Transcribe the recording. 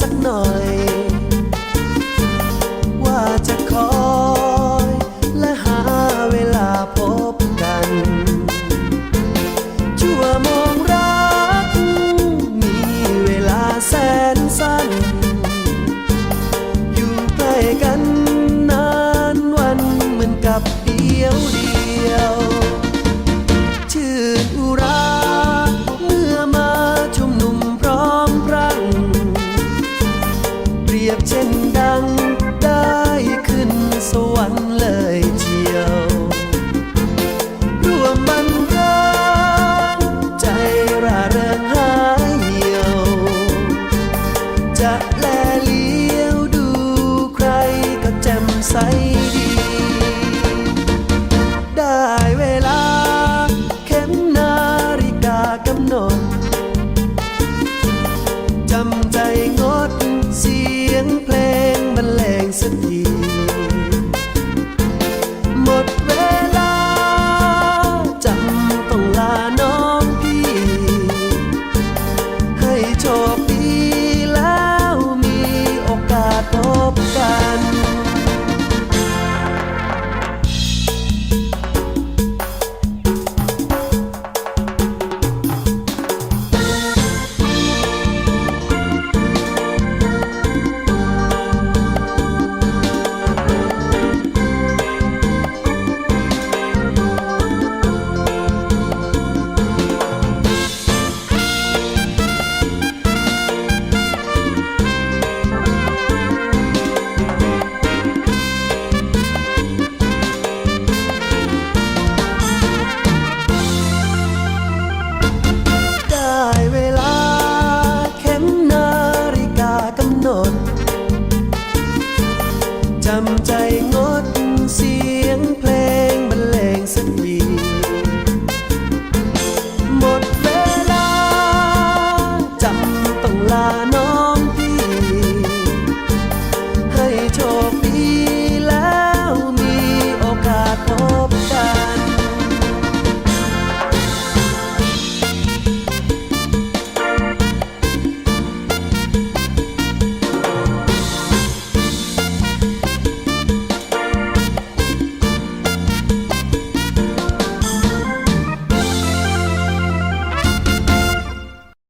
สักหน่อย ว่าจะคอยและหาเวลาพบกันชั่วโมงรัก มีเวลาแสนสั้น อยู่ใกล้กันนานวันเหมือนกับเดียวเดียว No. จำใจงดเสียงเพลง